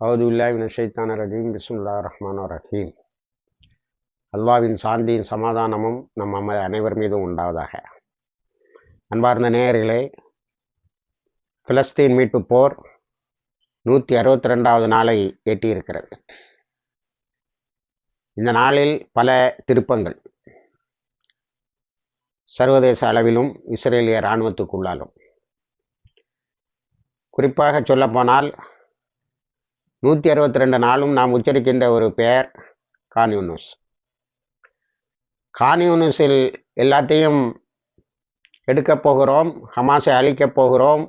அவதுல்லாவின் ஷைத்தான ரஜீம். பிஸ்முல்லா ரஹ்மான் ரஹீம். அல்வாவின் சாந்தியின் சமாதானமும் நம் அம அனைவர் மீதும் உண்டாவதாக. அன்பார்ந்த நேயர்களே பிலஸ்தீன் மீட்பு போர் நூற்றி அறுபத்தி ரெண்டாவது நாளை எட்டியிருக்கிறது. இந்த நாளில் பல திருப்பங்கள். சர்வதேச அளவிலும் இஸ்ரேலிய இராணுவத்துக்குள்ளாலும். குறிப்பாக சொல்லப்போனால் நூற்றி அறுபத்தி ரெண்டு நாளும் நாம் உச்சரிக்கின்ற ஒரு பெயர் கான்யூனஸ் கான்யூனஸில் எல்லாத்தையும் எடுக்கப் போகிறோம் ஹமாஸை அழிக்கப் போகிறோம்.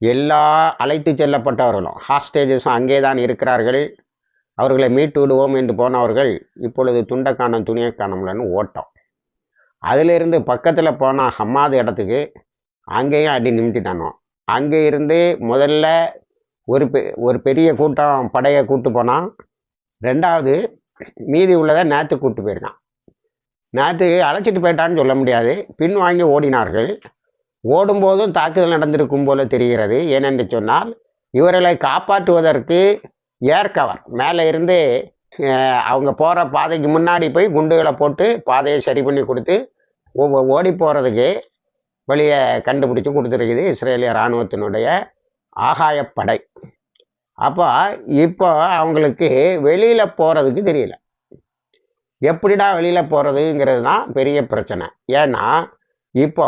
எல்லா அழைத்து செல்லப்பட்டவர்களும் ஹாஸ்டேஜஸும் அங்கே தான் இருக்கிறார்கள். அவர்களை மீட்டு விடுவோம் என்று போனவர்கள் இப்பொழுது துண்டை காணும் துணியை காணும்லன்னு ஓட்டம். அதிலிருந்து பக்கத்தில் போனால் ஹம்மாது இடத்துக்கு அங்கேயும் அடி நிமித்திட்டானோ? அங்கே இருந்து முதல்ல ஒரு பெ ஒரு பெரிய கூட்டம் படையை கூட்டு போனான் ரெண்டாவது மீதி உள்ளதை நேற்று கூட்டு போயிருக்கான் நேற்று அழைச்சிட்டு போயிட்டான்னு சொல்ல முடியாது. பின் வாங்கி ஓடினார்கள். ஓடும்போதும் தாக்குதல் நடந்திருக்கும் போல தெரிகிறது. ஏனென்று சொன்னால் இவர்களை காப்பாற்றுவதற்கு ஏர் கவர். மேலே இருந்து அவங்க போகிற பாதைக்கு முன்னாடி போய் குண்டுகளை போட்டு பாதையை சரி பண்ணி கொடுத்து ஓடி போகிறதுக்கு வழியை கண்டுபிடிச்சி கொடுத்துருக்குது இஸ்ரேலிய இராணுவத்தினுடைய ஆகாயப்படை. அப்போ இப்போ அவங்களுக்கு வெளியில் போகிறதுக்கு தெரியல. எப்படிடா வெளியில் போகிறதுங்கிறது தான் பெரிய பிரச்சனை. ஏன்னா இப்போ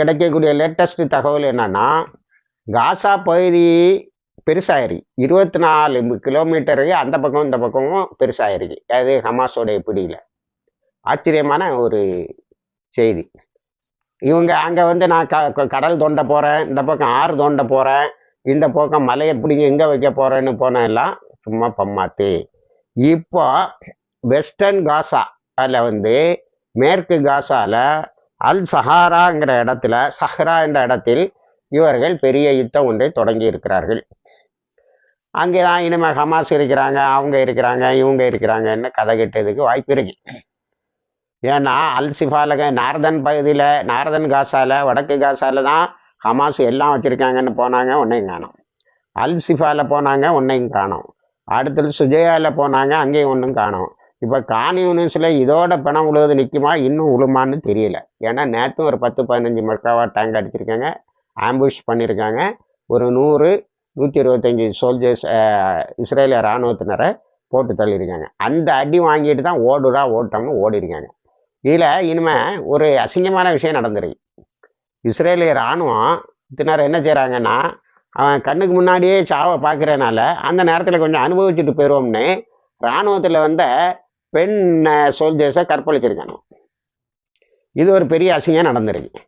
கிடைக்கக்கூடிய லேட்டஸ்ட் தகவல் என்னன்னா காசா பகுதி பெருசாகிருக்கு இருபத்தி நாலு கிலோமீட்டருக்கு அந்த பக்கம் இந்த பக்கமும் பெருசாகிருக்கு அது ஹமாஸோடைய பிடியில். ஆச்சரியமான ஒரு செய்தி. இவங்க அங்கே வந்து நான் க கடல் தோண்ட போகிறேன் இந்த பக்கம் ஆறு தோண்ட போகிறேன் இந்த பக்கம் மலையை பிடிங்க எங்கே வைக்க போகிறேன்னு போனேன் எல்லாம் சும்மா பம்மாத்து இப்போ வெஸ்டர்ன் காசா அதில் வந்து மேற்கு காசாவில் அல் சஹாராங்கிற இடத்துல சஹ்ரா என்ற இடத்தில் இவர்கள் பெரிய யுத்தம் ஒன்றை தொடங்கி இருக்கிறார்கள். அங்கே தான் இனிமேல் ஹமாஸ் இருக்கிறாங்க அவங்க இருக்கிறாங்க இவங்க இருக்கிறாங்கன்னு கதை கெட்டதுக்கு வாய்ப்பு இருக்குது ஏன்னா அல்சிஃபால நார்தன் பகுதியில் நார்தன் காசாவில் வடக்கு காசால தான் ஹமாஸ் எல்லாம் வச்சுருக்காங்கன்னு போனாங்க ஒன்றையும் காணோம். அல்சிஃபாவில் போனாங்க ஒன்றையும் காணும். அடுத்தது சுஜயாவில் போனாங்க அங்கேயும் ஒன்றும் காணோம். இப்போ காணி யூனிஸில் இதோட பணம் உழுவது நிற்குமா இன்னும் உழுமான்னு தெரியல. ஏன்னா நேற்றும் ஒரு பத்து பதினஞ்சு மெக்காவா டேங்க் அடிச்சிருக்காங்க ஆம்புஷ் பண்ணியிருக்காங்க ஒரு நூறு நூற்றி இருபத்தஞ்சி சோல்ஜர்ஸ் இஸ்ரேலிய இராணுவத்தினரை போட்டு தள்ளியிருக்காங்க. அந்த அடி வாங்கிட்டு தான் ஓடுடா ஓட்டம்னு ஓடிருக்காங்க இதில் இனிமேல் ஒரு அசிங்கமான விஷயம் நடந்துருக்கு. இஸ்ரேலிய இராணுவம் இத்தினார் என்ன செய்கிறாங்கன்னா அவன் கண்ணுக்கு முன்னாடியே சாவை பார்க்குறனால அந்த நேரத்தில் கொஞ்சம் அனுபவிச்சுட்டு போயிடுவோம்னு இராணுவத்தில் வந்த பெண் சோல்ஜர்ஸை கற்பழிச்சிருக்கானோ இது ஒரு பெரிய அசிங்கம் நடந்திருக்கு.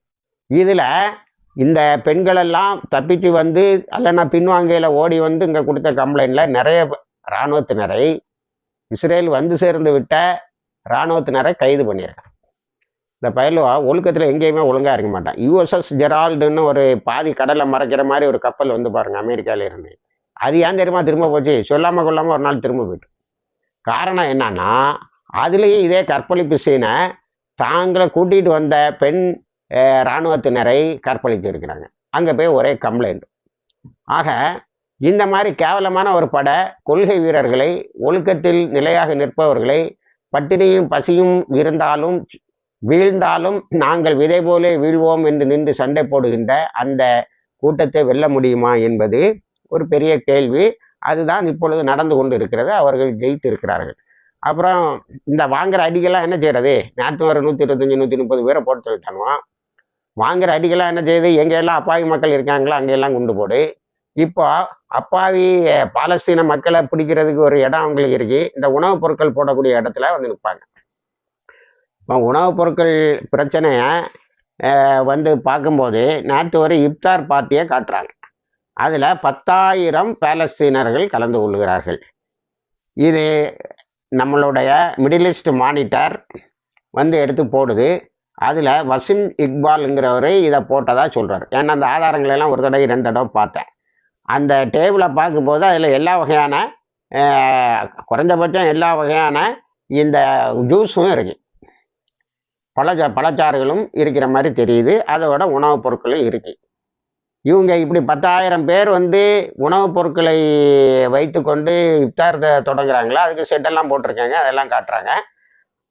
இதில் இந்த பெண்களெல்லாம் தப்பிச்சு வந்து அல்லைன்னா பின்வாங்கையில் ஓடி வந்து இங்கே கொடுத்த கம்ப்ளைண்டில் நிறைய இராணுவத்தினரை இஸ்ரேல் வந்து சேர்ந்து விட்ட இராணுவத்தினரை கைது பண்ணியிருக்காங்க. இந்த பயலுவா ஒழுக்கத்தில் எங்கேயுமே ஒழுங்காக இருக்க மாட்டான். யூஎஸ்எஸ் ஜெரால்டுன்னு ஒரு பாதி கடலை மறைக்கிற மாதிரி ஒரு கப்பல் வந்து பாருங்க அமெரிக்காவில் இருந்து. அது ஏன் தெரியுமா திரும்ப போச்சு? சொல்லாமல் கொள்ளாமல் ஒரு நாள் திரும்ப போயிட்டு. காரணம் என்னன்னா அதுலேயும் இதே கற்பழிப்பு சீனை தாங்களை கூட்டிகிட்டு வந்த பெண் இராணுவத்தினரை கற்பழித்து இருக்கிறாங்க. அங்கே போய் ஒரே கம்ப்ளைண்ட் ஆக இந்த மாதிரி கேவலமான ஒரு பட கொள்கை வீரர்களை ஒழுக்கத்தில் நிலையாக நிற்பவர்களை பட்டினியும் பசியும் இருந்தாலும் வீழ்ந்தாலும் நாங்கள் விதை போலே வீழ்வோம் என்று நின்று சண்டை போடுகின்ற அந்த கூட்டத்தை வெல்ல முடியுமா என்பது ஒரு பெரிய கேள்வி. அதுதான் இப்பொழுது நடந்து கொண்டு இருக்கிறது அவர்கள் ஜெயித்து இருக்கிறார்கள் அப்புறம் இந்த வாங்குற அடிகளாக என்ன செய்யறது? நேற்று ஒரு நூற்றி இருபத்தஞ்சி நூற்றி முப்பது பேரை போட்டு சொல்லிட்டானுவான் வாங்குற அடிகளாக என்ன செய்யுது எங்கெல்லாம் அப்பாவி மக்கள் இருக்காங்களோ அங்கெல்லாம் கொண்டு போடு. இப்போ அப்பாவி பாலஸ்தீன மக்களை பிடிக்கிறதுக்கு ஒரு இடம் அவங்களுக்கு இருக்கு. இந்த உணவுப் பொருட்கள் போடக்கூடிய இடத்துல வந்து நிற்பாங்க உணவுப் பொருட்கள் பிரச்சனையை வந்து பார்க்கும்போது நேற்று ஒரு இப்தார் பார்ட்டியை காட்டுறாங்க. அதில் பத்தாயிரம் பேலஸ்தீனர்கள் கலந்து கொள்கிறார்கள். இது நம்மளுடைய மிடில் ஈஸ்ட் மானிட்டர் வந்து எடுத்து போடுது. அதில் வசிம் இக்பாலுங்கிறவர் இதை போட்டதாக சொல்கிறார் ஏன்னா அந்த ஆதாரங்களை எல்லாம் ஒரு தடவை ரெண்டு தடவை பார்த்தேன். அந்த டேபிளை பார்க்கும்போது அதில் எல்லா வகையான குறைஞ்சபட்சம் எல்லா வகையான இந்த ஜூஸும் இருக்குது பழச்சா பழச்சாறுகளும் இருக்கிற மாதிரி தெரியுது. அதோட உணவுப் பொருட்களும் இருக்கு. இவங்க இப்படி பத்தாயிரம் பேர் வந்து உணவுப் பொருட்களை வைத்து கொண்டு த- தொடங்குறாங்களா? அதுக்கு செட்டெல்லாம் போட்டிருக்காங்க. அதெல்லாம் காட்டுறாங்க.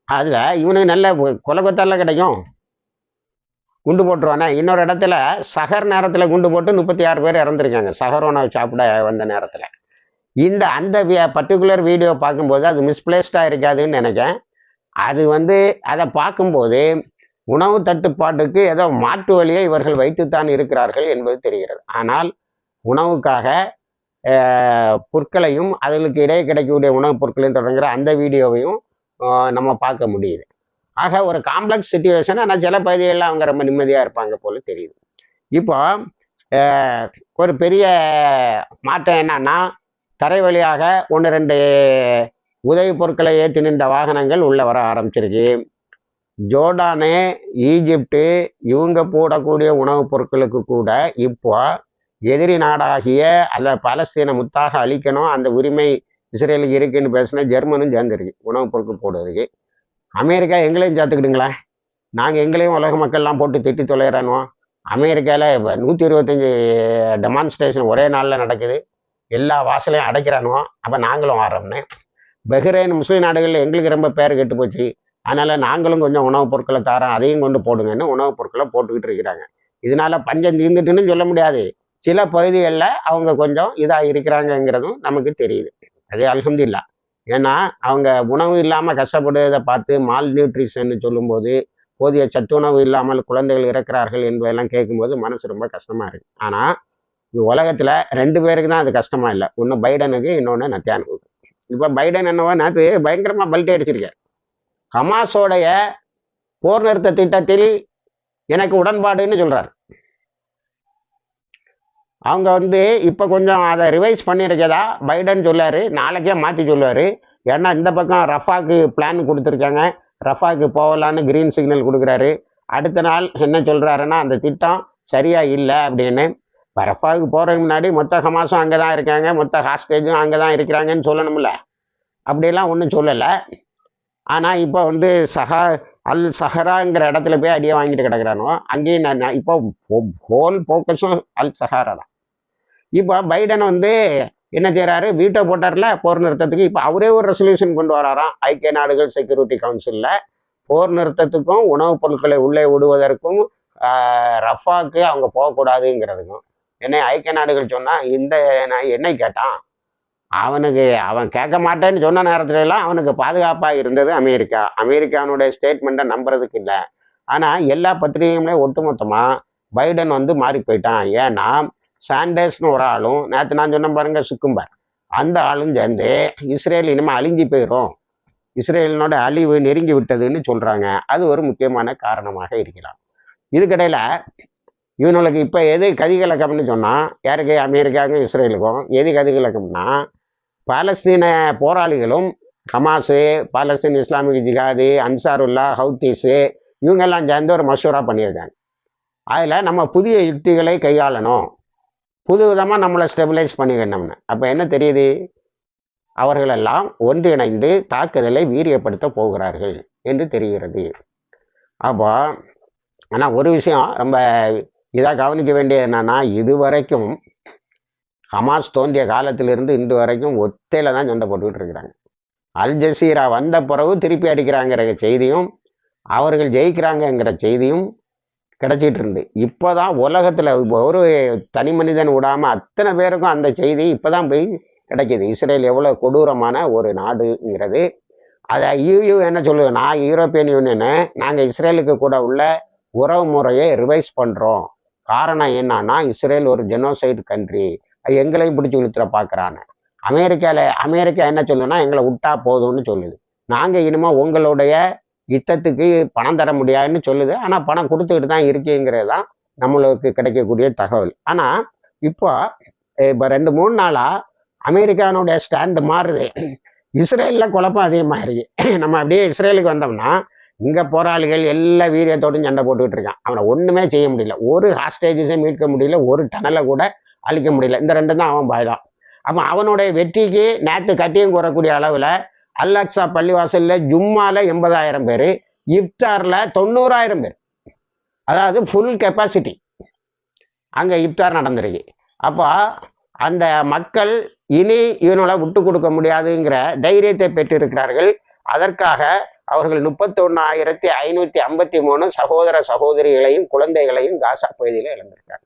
அதில் இவனுக்கு நல்ல கொலகொத்தெல்லாம் கிடைக்கும். குண்டு போட்டுருவானே. இன்னொரு இடத்துல சகர் நேரத்தில் குண்டு போட்டு முப்பத்தி ஆறு பேர் இறந்துருக்காங்க. சகர் உணவு சாப்பிட வந்த நேரத்தில். இந்த அந்த பர்டிகுலர் வீடியோ பார்க்கும்போது அது மிஸ்பிளேஸ்டாக இருக்காதுன்னு நினைக்கிறேன். அது வந்து அதை பார்க்கும்போது உணவு தட்டுப்பாட்டுக்கு ஏதோ மாற்று வழியை இவர்கள் வைத்துத்தான் இருக்கிறார்கள் என்பது தெரிகிறது. ஆனால் உணவுக்காக பொருட்களையும் அதுகளுக்கு இடையே கிடைக்கக்கூடிய உணவுப் பொருட்களையும் தொடங்குற அந்த வீடியோவையும் நம்ம பார்க்க முடியுது. ஆக ஒரு காம்ப்ளெக்ஸ் சுச்சுவேஷன் ஆனால் சில பகுதிகளில் அவங்க ரொம்ப நிம்மதியாக இருப்பாங்க போல தெரியுது. இப்போ ஒரு பெரிய மாற்றம் என்னன்னா தரை வழியாக ஒன்று ரெண்டு உதவி பொருட்களை ஏற்றி நின்ற வாகனங்கள் உள்ளே வர ஆரம்பிச்சிருக்கு. ஜோர்டானு ஈஜிப்டு இவங்க போடக்கூடிய உணவுப் பொருட்களுக்கு கூட இப்போ எதிரி நாடாகிய அல்ல பலஸ்தீனை முத்தாக அழிக்கணும் அந்த உரிமை இஸ்ரேலுக்கு இருக்குன்னு பேசினா ஜெர்மனும் சேர்ந்துருக்கு உணவுப் பொருட்கள் போடுறதுக்கு. அமெரிக்கா எங்களையும் சேர்த்துக்கிடுங்களேன் நாங்கள் எங்களையும் உலக மக்கள்லாம் போட்டு திட்டி தொலைகிறானோ அமெரிக்காவில் இப்போ நூற்றி இருபத்தஞ்சி டெமான்ஸ்ட்ரேஷன் ஒரே நாளில் நடக்குது. எல்லா வாசலையும் அடைக்கிறானுவோ? அப்போ நாங்களும் வரோம்னு பஹ்ரைன் முஸ்லீம் நாடுகளில் எங்களுக்கு ரொம்ப பேர் கெட்டு போச்சு. அதனால் நாங்களும் கொஞ்சம் உணவுப் பொருட்களை தரோம் அதையும் கொண்டு போடுங்கன்னு உணவுப் பொருட்களை போட்டுக்கிட்டு இருக்கிறாங்க. இதனால பஞ்சம் தீர்ந்துட்டுன்னு சொல்ல முடியாது. சில பகுதிகளில் அவங்க கொஞ்சம் இதாக இருக்கிறாங்கங்கிறதும் நமக்கு தெரியுது. அது இல்லை ஏன்னா அவங்க உணவு இல்லாமல் கஷ்டப்படுவதை பார்த்து மால் நியூட்ரிஷன் சொல்லும்போது போதிய சத்துணவு இல்லாமல் குழந்தைகள் இறக்கிறார்கள் என்பதெல்லாம் கேட்கும்போது மனசு ரொம்ப கஷ்டமாக இருக்குது ஆனால் உலகத்தில் ரெண்டு பேருக்கு தான் அது கஷ்டமாக இல்லை. ஒன்று பைடனுக்கு இன்னொன்று நத்தியானுக்கு. இப்போ பைடன் என்னவோ நேற்று பயங்கரமாக பல்ட்டி அடிச்சிருக்கார். ஹமாஸோடைய போர் நிறுத்த திட்டத்தில் எனக்கு உடன்பாடுன்னு சொல்கிறார் அவங்க வந்து இப்போ கொஞ்சம் அதை ரிவைஸ் பண்ணியிருக்கதா? பைடன் சொல்லார் நாளைக்கே மாற்றி சொல்லுவார். ஏன்னா இந்த பக்கம் ரஃபாக்கு பிளான் கொடுத்துருக்காங்க. ரஃபாக்கு போகலான்னு கிரீன் சிக்னல் கொடுக்குறாரு. அடுத்த நாள் என்ன சொல்கிறாருன்னா அந்த திட்டம் சரியாக இல்லை அப்படின்னு. இப்போ ரஃபாவுக்கு போகிறதுக்கு முன்னாடி மொத்த ஹமாஸும் அங்கே தான் இருக்காங்க மொத்த ஹாஸ்டேஜும் அங்கே தான் இருக்கிறாங்கன்னு சொல்லணும்ல. அப்படிலாம் ஒன்றும் சொல்லலை. ஆனால் இப்போ வந்து சஹா அல் சஹராங்கிற இடத்துல போய் அடியை வாங்கிட்டு கிடக்குறானோ அங்கேயும் நான் இப்போ ஹோல் ஃபோக்கஸும் அல் சஹாரா தான். இப்போ பைடன் வந்து என்ன செய்கிறாரு வீட்டோ போட்டார்ல போர் நிறுத்தத்துக்கு. இப்போ அவரே ஒரு ரெசல்யூஷன் கொண்டு வராராம். ஐக்கிய நாடுகள் செக்யூரிட்டி கவுன்சிலில் போர் நிறுத்தத்துக்கும் உணவுப் பொருட்களை உள்ளே விடுவதற்கும் ரஃபாக்கு அவங்க போகக்கூடாதுங்கிறதுக்கும். என்னை ஐக்கிய நாடுகள் சொன்னால் இந்த நான் என்னை கேட்டான். அவனுக்கு அவன் கேட்க மாட்டேன்னு சொன்ன நேரத்துல எல்லாம் அவனுக்கு பாதுகாப்பாக இருந்தது அமெரிக்கா. அமெரிக்கானுடைய ஸ்டேட்மெண்ட்டை நம்புறதுக்கு இல்லை. ஆனால் எல்லா பத்திரிகையுமே ஒட்டுமொத்தமாக பைடன் வந்து மாறி போயிட்டான். ஏன்னா சாண்டர்ஸ்னு ஒரு ஆளும் நேற்று நான் சொன்ன பாருங்க சுக்கும்பர். அந்த ஆளும் சேர்ந்து இஸ்ரேல் இனிமேல் அழிஞ்சு போயிடும் இஸ்ரேலினோட அழிவு நெருங்கி விட்டதுன்னு சொல்கிறாங்க அது ஒரு முக்கியமான காரணமாக இருக்கலாம். இதுக்கிடையில் இவனுக்கு இப்போ எது கதிகலக்கம்னு சொன்னால் யாருக்கு? அமெரிக்காவுக்கும் இஸ்ரேலுக்கும் எது கதிகலக்கம்னா பாலஸ்தீன போராளிகளும் Hamas Palestine Islamic Jihad Ansarullah Houthis இவங்கெல்லாம் சேர்ந்து ஒரு மசூரா பண்ணியிருக்காங்க. அதில் நம்ம புதிய யுக்திகளை கையாளணும். புது விதமாக நம்மளை ஸ்டெபிலைஸ் பண்ணிக்கணும்னு. அப்போ என்ன தெரியுது? அவர்களெல்லாம் ஒன்றிணைந்து தாக்குதலை வீரியப்படுத்த போகிறார்கள் என்று தெரிகிறது. அப்போ ஆனால் ஒரு விஷயம் ரொம்ப இதாக கவனிக்க வேண்டியது என்னன்னா இதுவரைக்கும் ஹமாஸ் தோன்றிய காலத்திலிருந்து இன்று வரைக்கும் ஒத்தையில தான் சண்டை போட்டுக்கிட்டு இருக்கிறாங்க. அல் ஜசீரா வந்த பிறகு திருப்பி அடிக்கிறாங்கிற செய்தியும் அவர்கள் ஜெயிக்கிறாங்கங்கிற செய்தியும் கிடைச்சிட்டு இருந்து. இப்போதான் உலகத்தில் ஒரு தனி மனிதன் விடாமல் அத்தனை பேருக்கும் அந்த செய்தி இப்போ தான் போய் கிடைக்கிது. இஸ்ரேல் எவ்வளோ கொடூரமான ஒரு நாடுங்கிறது. அதை யூயூ என்ன சொல்லுது? நான் யூரோப்பியன் யூனியனு நாங்கள் இஸ்ரேலுக்கு கூட உள்ள உறவு முறையை ரிவைஸ் பண்ணுறோம் காரணம் என்னன்னா இஸ்ரேல் ஒரு ஜெனோசைடு கண்ட்ரி அது எங்களையும் பிடிச்சி இழுத்துற பார்க்குறான்னு அமெரிக்காவில் அமெரிக்கா என்ன சொல்லுன்னா எங்களை விட்டா போதும்னு சொல்லுது. நாங்கள் இனிமேல் உங்களுடைய யுத்தத்துக்கு பணம் தர முடியாதுன்னு சொல்லுது. ஆனால் பணம் கொடுத்துக்கிட்டு தான் இருக்குங்கிறது தான் நம்மளுக்கு கிடைக்கக்கூடிய தகவல். ஆனால் இப்போ இப்போ ரெண்டு மூணு நாளாக அமெரிக்கானுடைய ஸ்டாண்டு மாறுது. இஸ்ரேலில் குழப்பம் அதிகமாக இருக்கு நம்ம அப்படியே இஸ்ரேலுக்கு வந்தோம்னா இங்கே போராளிகள் எல்லா வீரியத்தோடும் சண்டை போட்டுக்கிட்டு இருக்கான். அவனை ஒன்றுமே செய்ய முடியல. ஒரு ஹாஸ்டேஜஸை மீட்க முடியல ஒரு டனலை கூட அழிக்க முடியல. இந்த ரெண்டு தான் அவன் பாய்தான் அப்போ அவனுடைய வெற்றிக்கு நேற்று கட்டியம் கூறக்கூடிய அளவில் அல்லாக்ஸா பள்ளிவாசலில் ஜும்மாவில் எண்பதாயிரம் பேர் இப்தாரில் தொண்ணூறாயிரம் பேர். அதாவது ஃபுல் கெப்பாசிட்டி அங்கே இப்தார் நடந்திருக்கு. அப்போ அந்த மக்கள் இனி இவனோட விட்டு கொடுக்க முடியாதுங்கிற தைரியத்தை பெற்றிருக்கிறார்கள். அதற்காக அவர்கள் முப்பத்தொன்னாயிரத்தி ஐநூற்றி ஐம்பத்தி மூணு சகோதர சகோதரிகளையும் குழந்தைகளையும் காசா பகுதியில் இழந்திருக்காங்க.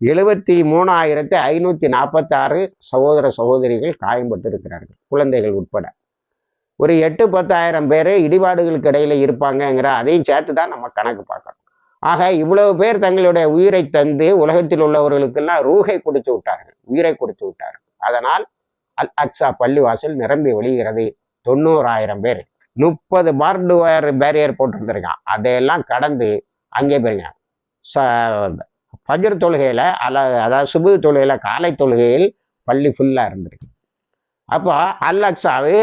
எழுபத்தி மூணாயிரத்தி ஐநூற்றி நாற்பத்தாறு சகோதர சகோதரிகள் காயம்பட்டு இருக்கிறார்கள் குழந்தைகள் உட்பட. ஒரு எட்டு பத்தாயிரம் பேர் இடிபாடுகளுக்கு இடையில இருப்பாங்கங்கிற அதையும் சேர்த்து தான் நம்ம கணக்கு பார்க்கணும் ஆக இவ்வளவு பேர் தங்களுடைய உயிரை தந்து உலகத்தில் உள்ளவர்களுக்கெல்லாம் ரூகை கொடுத்து விட்டார்கள் உயிரை கொடுத்து விட்டார்கள். அதனால் அல் அக்ஸா பள்ளிவாசல் நிரம்பி ஒழிகிறது தொண்ணூறாயிரம் பேர் முப்பது பார்டு வயர் பேரியர் போட்டிருந்திருக்கான். அதையெல்லாம் கடந்து அங்கே போயிருங்க. ச ஃபஜர் தொழுகையில் அல அதாவது சுபு தொழுகையில் காலை தொழுகையில் பள்ளி ஃபுல்லாக இருந்திருக்கு. அப்போ அல்லக்ஸாவே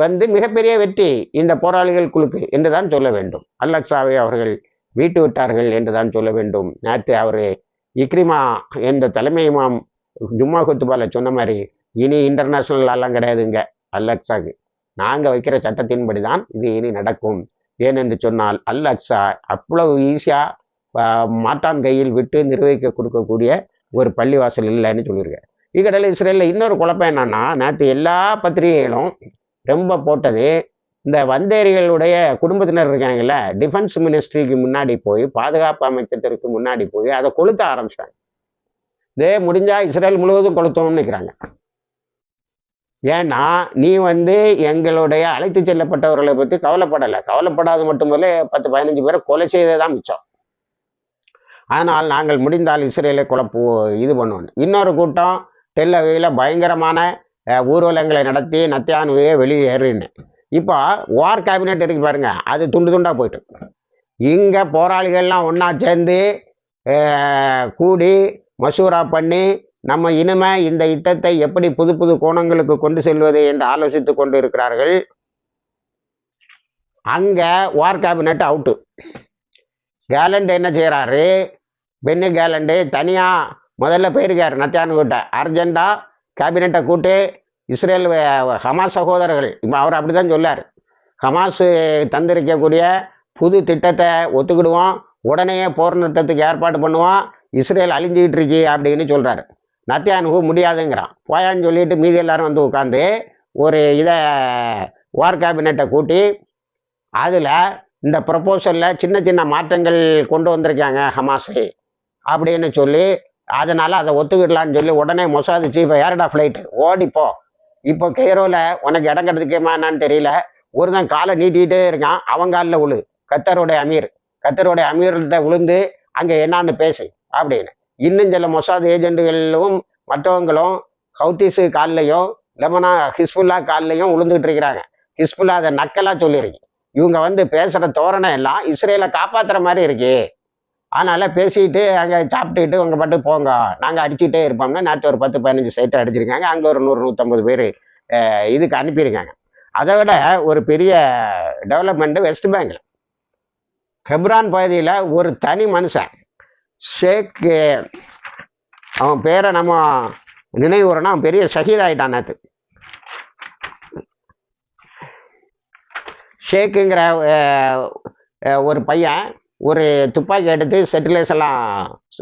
வந்து மிகப்பெரிய வெற்றி இந்த போராளிகள் குழுக்கு என்று தான் சொல்ல வேண்டும். அல்லக்ஸாவை அவர்கள் வீட்டு விட்டார்கள் என்று தான் சொல்ல வேண்டும். நேற்று அவர் இக்ரிமா என்ற தலைமை இமாம் ஜும்மா குத்துபால சொன்ன மாதிரி இனி இன்டர்நேஷ்னல் எல்லாம் கிடையாதுங்க அல்லக்ஸாக்கு நாங்கள் வைக்கிற சட்டத்தின்படி தான் இது இனி நடக்கும். ஏனென்று சொன்னால் அல் அக்ஸா அவ்வளவு ஈஸியாக மாட்டான் கையில் விட்டு நிர்வகிக்க கொடுக்கக்கூடிய ஒரு பள்ளிவாசல் இல்லைன்னு சொல்லியிருக்கேன் இக்கடையில் இஸ்ரேலில் இன்னொரு குழப்பம் என்னன்னா நேற்று எல்லா பத்திரிகைகளும் ரொம்ப போட்டது இந்த வந்தேரிகளுடைய குடும்பத்தினர் இருக்காங்கல்ல டிஃபென்ஸ் மினிஸ்ட்ரிக்கு முன்னாடி போய் பாதுகாப்பு அமைச்சத்திற்கு முன்னாடி போய் அதை கொளுத்த ஆரம்பிச்சிட்டாங்க. இதே முடிஞ்சால் இஸ்ரேல் முழுவதும் கொளுத்தோம்னு நிற்கிறாங்க ஏன்னா நீ வந்து எங்களுடைய அழைத்து செல்லப்பட்டவர்களை பற்றி கவலைப்படலை. கவலைப்படாது மட்டுமல்ல பத்து பதினஞ்சு பேரை கொலை செய்ததான் மிச்சம். அதனால் நாங்கள் முடிந்தால் இஸ்ரேலை குழப்பு இது பண்ணுவோம். இன்னொரு கூட்டம் டெல்லவையில் பயங்கரமான ஊர்வலங்களை நடத்தி நத்தியானுவையே வெளியேறுன்னு இப்போ வார் கேபினெட் இருக்கு பாருங்க அது துண்டு துண்டாக போயிட்டு. இங்கே போராளிகள்லாம் ஒன்றா சேர்ந்து கூடி மசூரா பண்ணி நம்ம இனிமே இந்த யுத்தத்தை எப்படி புது புது கோணங்களுக்கு கொண்டு செல்வது என்று ஆலோசித்து கொண்டு இருக்கிறார்கள் அங்கே வார் கேபினெட் அவுட்டு கேலண்ட் என்ன செய்கிறாரு பென்னு கேலண்டு தனியாக முதல்ல போயிருக்காரு நத்தியானுகிட்ட அர்ஜெண்டா கேபினெட்டை கூட்டு இஸ்ரேல் ஹமாஸ் சகோதரர்கள். இப்போ அவர் அப்படி தான் சொல்லார். ஹமாஸ் தந்திருக்கக்கூடிய புது திட்டத்தை ஒத்துக்கிடுவோம். உடனே போர் நிறுத்தத்துக்கு ஏற்பாடு பண்ணுவோம். இஸ்ரேல் அழிஞ்சிக்கிட்டு இருக்கு அப்படின்னு சொல்கிறாரு நத்தியானுக்கு முடியாதுங்கிறான். போயான்னு சொல்லிட்டு மீதி எல்லாரும் வந்து உட்காந்து ஒரு இதை வார் கேபினெட்டை கூட்டி அதில் இந்த ப்ரப்போசலில் சின்ன சின்ன மாற்றங்கள் கொண்டு வந்திருக்காங்க ஹமாஸு அப்படின்னு சொல்லி அதனால் அதை ஒத்துக்கிடலான்னு சொல்லி உடனே மொசாது சீஃபை ஏர்டா ஃப்ளைட்டு ஓடிப்போ இப்போ கெய்ரோவில் உனக்கு இடம் கிடைக்குமா என்னன்னு தெரியல. ஒருத்தன் காலை நீட்டிகிட்டே இருக்கான். அவன் காலில் உழு. கத்தருடைய அமீர். கத்தருடைய அமீர்கிட்ட விழுந்து அங்கே என்னான்னு பேசு. அப்படின்னு. இன்னும் சில மொசாத் ஏஜென்ட்டுகளும் மற்றவங்களும் ஹவுத்திஸு கால்லையும் லெமனா ஹிஸ்புல்லா கால்லையும் விழுந்துகிட்டு இருக்கிறாங்க. ஹிஸ்புல்லா அதை நக்கலாக சொல்லியிருக்கு. இவங்க வந்து பேசுகிற தோரணை எல்லாம் இஸ்ரேலை காப்பாற்றுற மாதிரி இருக்கு. அதனால் பேசிட்டு அங்கே சாப்பிட்டுட்டு உங்கள் பாட்டு போங்க. நாங்கள் அடிச்சுட்டே இருப்போம்னா நேற்று ஒரு பத்து பதினஞ்சு சைட்டை அடிச்சிருக்காங்க. அங்கே ஒரு நூறு நூற்றம்பது பேர் இதுக்கு அனுப்பியிருக்காங்க. அதை விட ஒரு பெரிய டெவலப்மெண்ட்டு வெஸ்ட் பேங்க்ல ஹெப்ரான் பகுதியில் ஒரு தனி மனுஷன் ஷேக் அவன் பேரை நம்ம நினைவுறனா அவன் பெரிய ஷஹீத் ஆயிட்டான் நேற்று ஷேக்குங்கிற ஒரு பையன் ஒரு துப்பாக்கி எடுத்து செட்டிலேஸ் எல்லாம்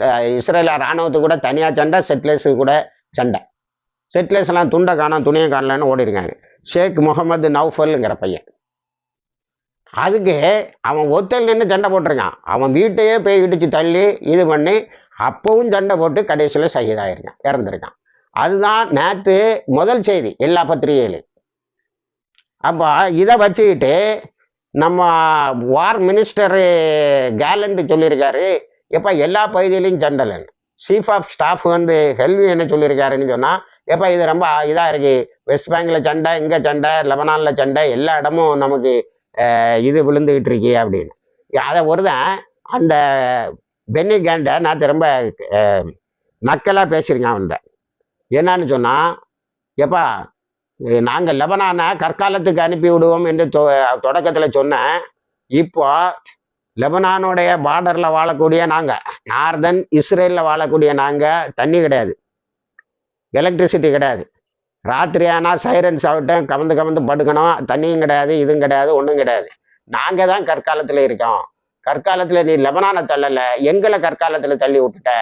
அஹ், இராணுவத்துக்கு ராணுவத்துக்கு கூட தனியாக சண்டை செட்டிலைஸு கூட சண்டை. செட்டிலேஸ் எல்லாம் துண்டை காணோம் துணியை காணலன்னு ஓடிருக்காங்க ஷேக் முகமது நௌஃபல்ங்கிற பையன். அதுக்கு அவன் ஒத்தல் நின்று சண்டை போட்டிருக்கான். அவன் வீட்டையே போய் இடித்து தள்ளி இது பண்ணி அப்பவும் சண்டை போட்டு கடைசியில் சகிதாயிருக்கான் இறந்துருக்கான். அதுதான் நேற்று முதல் செய்தி எல்லா பத்திரிகையிலும் அப்போ இதை வச்சுக்கிட்டு நம்ம வார் மினிஸ்டரு கேலண்ட் சொல்லியிருக்காரு. எப்போ எல்லா பகுதியிலையும் சண்டலன் சீஃப் ஆஃப் ஸ்டாஃப் வந்து ஹெல்வி என்ன சொல்லியிருக்காருன்னு சொன்னால் எப்போ இது ரொம்ப இதாக இருக்குது வெஸ்ட் பேங்கில் சண்டை இங்கே சண்டை லெபனானில் சண்டை எல்லா இடமும் நமக்கு இது விழுந்துக்கிட்டு இருக்கு அப்படின்னு. அதை ஒருதான் அந்த பென்னி கேண்டை நான் திரும்ப நக்கலாக பேசியிருக்கேன் அவன்கிட்ட என்னன்னு சொன்னால் எப்பா நாங்கள் லெபனானை கற்காலத்துக்கு அனுப்பி விடுவோம் என்று தொ தொடக்கத்தில் சொன்னேன் இப்போ லெபனானுடைய பார்டரில் வாழக்கூடிய நாங்கள் நார்தன் இஸ்ரேலில் வாழக்கூடிய நாங்கள் தண்ணி கிடையாது. எலக்ட்ரிசிட்டி கிடையாது. ராத்திரி ஆனால் சைரன்ஸ் ஆகட்டும் கவர்ந்து கவர்ந்து படுக்கணும். தண்ணியும் கிடையாது இதுவும் கிடையாது ஒன்றும் கிடையாது. நாங்கள் தான் கற்காலத்தில் இருக்கோம். கற்காலத்தில் நீ லெபனானை தள்ளலை எங்களை கற்காலத்தில் தள்ளி விட்டுட்ட.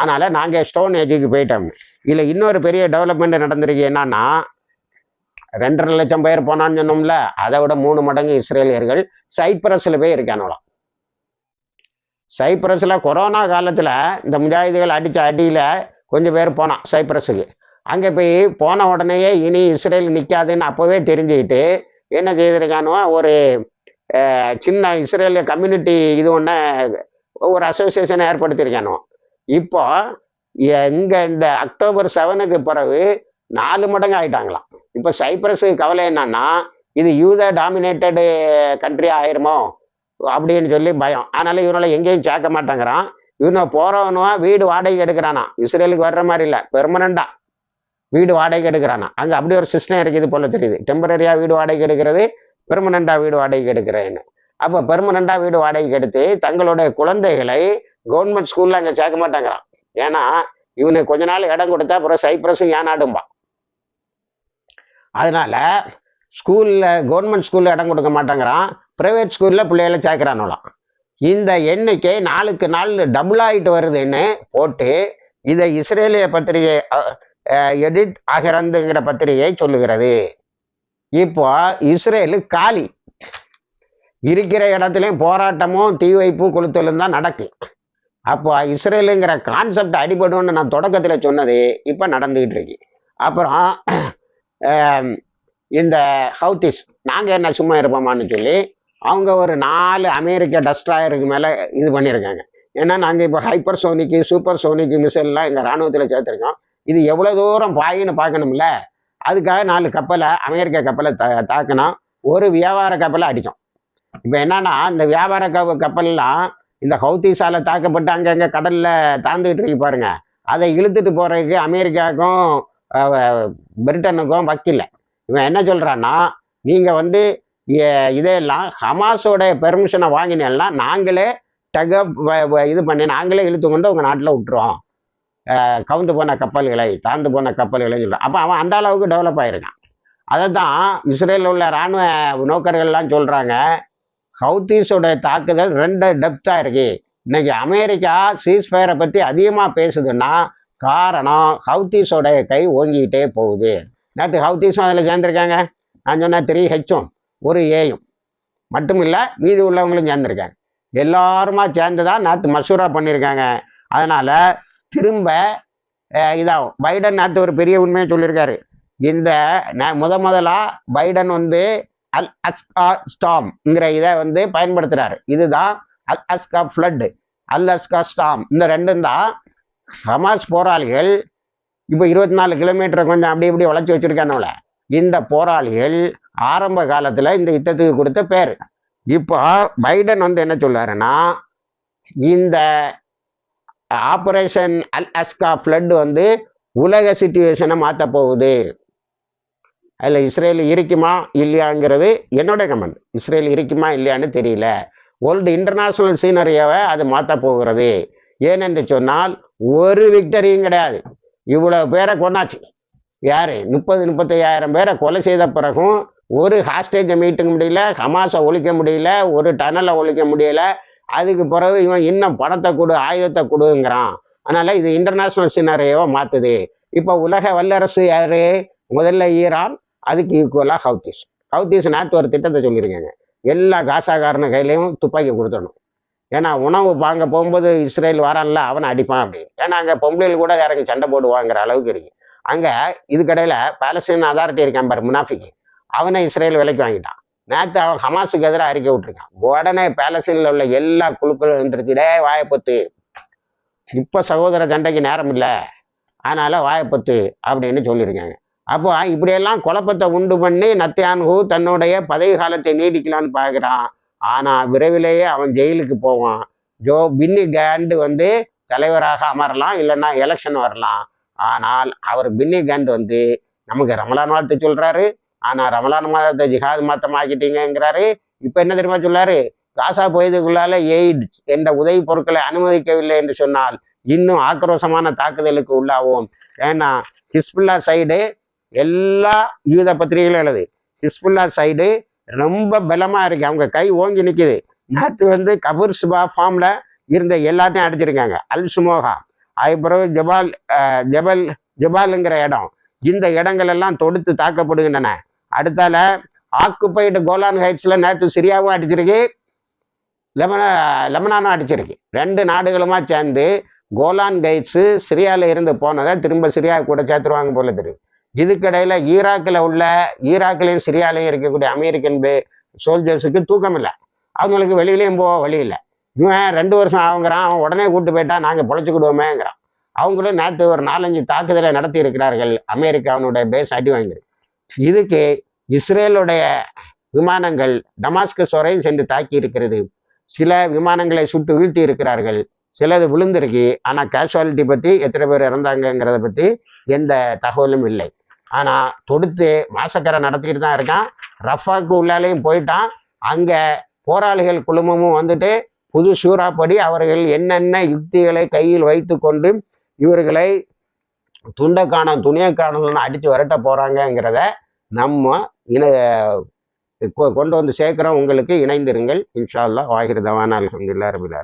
அதனால் நாங்கள் ஸ்டோன் ஏஜுக்கு போயிட்டோம். இதில் இன்னொரு பெரிய டெவலப்மெண்ட் நடந்திருக்கு என்னன்னா ரெண்டரை லட்சம் பேர் போனான்னு சொன்னோம்ல அதை விட மூணு மடங்கு இஸ்ரேலியர்கள் சைப்ரஸில் போய் இருக்கானுலாம் சைப்ரஸில் கொரோனா காலத்தில் இந்த முஜாஹிதுகள் அடித்த அடியில் கொஞ்சம் பேர் போனான் சைப்ரஸுக்கு. அங்கே போய் போன உடனேயே இனி இஸ்ரேல் நிற்காதுன்னு அப்போவே தெரிஞ்சுக்கிட்டு என்ன செய்திருக்கானுவோ ஒரு சின்ன இஸ்ரேலிய கம்யூனிட்டி இது ஒன்று ஒரு அசோசியேஷனை ஏற்படுத்தியிருக்கானோ. இப்போ இங்கே இந்த அக்டோபர் செவனுக்கு பிறகு நாலு மடங்கு ஆயிட்டாங்களாம். இப்போ சைப்ரஸு கவலை என்னன்னா இது யூத டாமினேட்டடு கண்ட்ரி ஆயிருமோ அப்படின்னு சொல்லி பயம். அதனால இவனால எங்கேயும் சேர்க்க மாட்டேங்கிறான். இவனை போகிறவனும் வீடு வாடகை எடுக்கிறானா இஸ்ரேலுக்கு வர்ற மாதிரி இல்லை பெர்மனண்டா வீடு வாடகை எடுக்கிறானா? அங்கே அப்படி ஒரு சிஸ்டம் இருக்குது போல தெரியுது. டெம்பரரியா வீடு வாடகை எடுக்கிறது பெர்மனண்டா வீடு வாடகை எடுக்கிறேன்னு. அப்போ பெர்மனண்டா வீடு வாடகைக்கு எடுத்து தங்களுடைய குழந்தைகளை கவர்மெண்ட் ஸ்கூல்ல அங்கே சேர்க்க மாட்டேங்கிறான் ஏன்னா இவனுக்கு கொஞ்ச நாள் இடம் கொடுத்தா அப்புறம் சைப்ரஸும் ஏனாடும்பா அதனால ஸ்கூல்ல கவர்மெண்ட் ஸ்கூல்ல இடம் கொடுக்க மாட்டேங்கிறான். பிரைவேட் ஸ்கூல்ல பிள்ளைகளை சேர்க்கிறானுலாம். இந்த எண்ணிக்கை நாளுக்கு நாள் டபுள் ஆகிட்டு வருதுன்னு போட்டு இதை இஸ்ரேலிய பத்திரிகை எடிட் அகரந்துங்கிற பத்திரிகை சொல்லுகிறது. இப்போ இஸ்ரேலு காலி. இருக்கிற இடத்துலையும் போராட்டமும் தீ வைப்பும் கொளுத்தலும் தான் நடக்கு. அப்போ இஸ்ரேலுங்கிற கான்செப்ட் அடிபடும்னு நான் தொடக்கத்தில் சொன்னது இப்போ நடந்துகிட்டு இருக்கு. அப்புறம் இந்த ஹவுத்திஸ் நாங்கள் என்ன சும்மா இருப்போமான்னு சொல்லி அவங்க ஒரு நாலு அமெரிக்க டஸ்ட்ராயருக்கு மேலே இது பண்ணியிருக்காங்க. ஏன்னா நாங்கள் இப்போ ஹைப்பர் சோனிக்கு சூப்பர் சோனிக்கு மிசைல்லாம் எங்கள் ராணுவத்தில் சேர்த்துருக்கோம். இது எவ்வளோ தூரம் பாயின்னு பார்க்கணும்ல? அதுக்காக நாலு கப்பலை அமெரிக்க கப்பலை த தாக்கணும் ஒரு வியாபார கப்பலை அடிக்கும். இப்போ என்னன்னா இந்த வியாபார கப்ப கப்பல்லாம் இந்த ஹவுத்திஸால தாக்கப்பட்டு அங்கங்கே கடலில் தாழ்ந்துக்கிட்டு இருக்கு பாருங்க. அதை இழுத்துட்டு போகிறதுக்கு அமெரிக்காவுக்கும் பிரிட்டனுக்கும் வக்கில்ல. இவன் என்ன சொல்கிறான்னா நீங்கள் வந்து இதையெல்லாம் ஹமாஸோட பெர்மிஷனை வாங்கினேன்னா நாங்களே டக இது பண்ணி நாங்களே இழுத்து கொண்டு உங்கள் நாட்டில் விட்டுருவோம். கவுந்து போன கப்பல்களை தாழ்ந்து போன கப்பல்களை சொல்கிறான் அப்போ அவன் அந்த அளவுக்கு டெவலப் ஆகிருக்கான் அதை தான் இஸ்ரேலில் உள்ள இராணுவ நோக்கர்கள்லாம் சொல்கிறாங்க ஹவுத்தீஸோட தாக்குதல் ரெண்டு டெப்த்தாக இருக்கு. இன்னைக்கு அமெரிக்கா சீஸ்ஃபயரை பற்றி அதிகமாக பேசுதுன்னா காரணம் ஹவுத்தீஸோட கை ஓங்கிக்கிட்டே போகுது. நேற்று ஹவுத்தீஸும் அதில் சேர்ந்துருக்காங்க. நான் சொன்னேன் த்ரீ ஹெச்சும் ஒரு ஏயும் மட்டும் இல்லை மீதி உள்ளவங்களும் சேர்ந்துருக்காங்க. எல்லாருமா சேர்ந்து தான் நேற்று மசூரா பண்ணியிருக்காங்க அதனால் திரும்ப இதாகும் பைடன் நேற்று ஒரு பெரிய உண்மையை சொல்லியிருக்காரு. இந்த நான் முத முதலா பைடன் வந்து அல் அஸ்கா ஸ்டாம்ங்கிற இதை வந்து பயன்படுத்துறாரு. இதுதான் Alaska flood Alaska storm. இந்த ரெண்டும் தான் ஹமாஸ் போராளிகள் இப்போ இருபத்தி நாலு கிலோமீட்டர் கொஞ்சம் அப்படி இப்படி வளைச்சி வச்சுருக்கானவள இந்த போராளிகள் ஆரம்ப காலத்தில் இந்த யுத்தத்துக்கு கொடுத்த பேர். இப்போ பைடன் வந்து என்ன சொல்றாருன்னா இந்த ஆப்ரேஷன் அல் அஸ்கா ஃப்ளட் வந்து உலக சுச்சுவேஷனை மாற்ற போகுது. அதில் இஸ்ரேல் இருக்குமா இல்லையாங்கிறது என்னோட கமெண்ட் இஸ்ரேல் இருக்குமா இல்லையான்னு தெரியல. வேர்ல்டு இன்டர்நேஷ்னல் சீனரியாவை அது மாற்ற போகிறது. ஏனென்று சொன்னால் ஒரு விக்டரியும் கிடையாது. இவ்வளோ பேரை கொண்டாச்சு யார்? முப்பது முப்பத்தையாயிரம் பேரை கொலை செய்த பிறகும் ஒரு ஹாஸ்டேஜை மீட்டுக்க முடியல ஹமாஸை ஒழிக்க முடியல ஒரு டனலை ஒழிக்க முடியல அதுக்கு பிறகு இவன் இன்னும் பணத்தை கொடு ஆயுதத்தை கொடுங்கிறான். அதனால இது இன்டர்நேஷ்னல் சினாரியோவை மாற்றுது இப்போ உலக வல்லரசு யாரு? முதல்ல ஈரான் அதுக்கு ஈக்குவலாக ஹவுத்தீஸ் ஹவுத்தீஸ் நேற்று ஒரு திட்டத்தை சொல்லியிருக்காங்க. எல்லா காசாக்காரன கையிலையும் துப்பாக்கி கொடுத்துடணும். ஏன்னா உணவு வாங்க போகும்போது இஸ்ரேல் வரான்ல அவனை அடிப்பான் அப்படின்னு. ஏன்னா அங்கே பொம்பளைகள் கூட யாரங்க சண்டை போடுவாங்கிற அளவுக்கு இருக்கு. அங்கே இதுக்கடையில் பாலஸ்தீன் அதாரிட்டி இருக்கான் பாரு முனாஃபிக்கு. அவனை இஸ்ரேல் விலைக்கு வாங்கிட்டான். நேற்று அவன் ஹமாஸுக்கு எதிராக அறிக்கை விட்டுருக்கான். உடனே பேலஸில் உள்ள எல்லா குழுக்களும் டே இப்போ சகோதர சண்டைக்கு நேரம் இல்லை. அதனால் வாயப்பத்து அப்படின்னு சொல்லியிருக்காங்க. அப்போ இப்படியெல்லாம் குழப்பத்தை உண்டு பண்ணி நத்தியான்ஹூ தன்னுடைய பதவி காலத்தை நீடிக்கலான்னு பார்க்குறான் ஆனால் விரைவிலேயே அவன் ஜெயிலுக்கு போவான். ஜோ பின்னி கேண்டு வந்து தலைவராக அமரலாம் இல்லைன்னா எலெக்ஷன் வரலாம். ஆனால் அவர் பின்னி கேண்ட் வந்து நமக்கு ரமலான் வாழ்த்து சொல்கிறாரு ஆனால் ரமலான் மாதத்தை ஜிஹாத் மாத்தம் ஆக்கிட்டீங்கிறாரு இப்போ என்ன தெரியுமா சொல்லாரு? காசா போயதுக்குள்ளால எய்ட்ஸ் என்ற உதவி பொருட்களை அனுமதிக்கவில்லை என்று சொன்னால் இன்னும் ஆக்ரோஷமான தாக்குதலுக்கு உள்ளாவோம். ஏன்னா ஹிஸ்புல்லா சைடு எல்லா யூத பத்திரிகைகளும் எழுது ஹிஸ்புல்லா சைடு ரொம்ப பலமாக இருக்கு. அவங்க கை ஓங்கி நிற்குது நேற்று வந்து கபூர் சுபா ஃபார்ம்ல இருந்த எல்லாத்தையும் அடிச்சிருக்காங்க. அல் சுமோகா பிறகு ஜபால் ஜபல் ஜபாலுங்கிற இடம். இந்த இடங்கள் எல்லாம் தொடுத்து தாக்கப்படுகின்றன. அடுத்தால ஆக்குப்பைடு கோலான் ஹைட்ஸில் நேற்று சிரியாவும் அடிச்சிருக்கு லெமன லெமனானும் அடிச்சிருக்கு. ரெண்டு நாடுகளுமா சேர்ந்து கோலான் கைட்ஸு சிரியாவில் இருந்து போனதை திரும்ப சிரியா கூட சேர்த்துருவாங்க போல தெரியும் இதுக்கிடையில் ஈராக்கில் உள்ள ஈராக்லையும் சிரியாலையும் இருக்கக்கூடிய அமெரிக்கன் பே சோல்ஜர்ஸுக்கு தூக்கம் இல்லை. அவங்களுக்கு வெளியிலையும் போக வழி இல்லை. இவன் ரெண்டு வருஷம் ஆகுங்கிறான் அவன் உடனே கூட்டு போயிட்டா நாங்கள் பொழைச்சிக்கிடுவோமேங்கிறான். அவங்களும் நேற்று ஒரு நாலஞ்சு தாக்குதலை நடத்தி இருக்கிறார்கள் அமெரிக்காவினுடைய பேஸ் அடி வாங்கியிருக்கு. இதுக்கு இஸ்ரேலுடைய விமானங்கள் டமாஸ்கஸ் வரையும் சென்று தாக்கி இருக்கிறது சில விமானங்களை சுட்டு வீழ்த்தி இருக்கிறார்கள். சிலது விழுந்திருக்கு. ஆனால் கேஷுவாலிட்டி பற்றி எத்தனை பேர் இறந்தாங்கங்கிறத பற்றி எந்த தகவலும் இல்லை. ஆனால் தொடுத்து மாசக்கரை நடத்திக்கிட்டு தான் இருக்கான். ரஃபாக்கு உள்ளாலேயும் போயிட்டான். அங்கே போராளிகள் குழுமமும் வந்துட்டு புது சூறாப்படி அவர்கள் என்னென்ன யுக்திகளை கையில் வைத்து கொண்டு இவர்களை துண்டை காணோம் துணியை காணோம்னு அடித்து விரட்ட போகிறாங்கங்கிறத நம்ம இணை கொ- கொண்டு வந்து சேர்க்குறோம். உங்களுக்கு இணைந்திருங்கள். இன்ஷா அல்லாஹ் வாகிருதவான அல்ஹம்துலில்லாஹ் ரபில்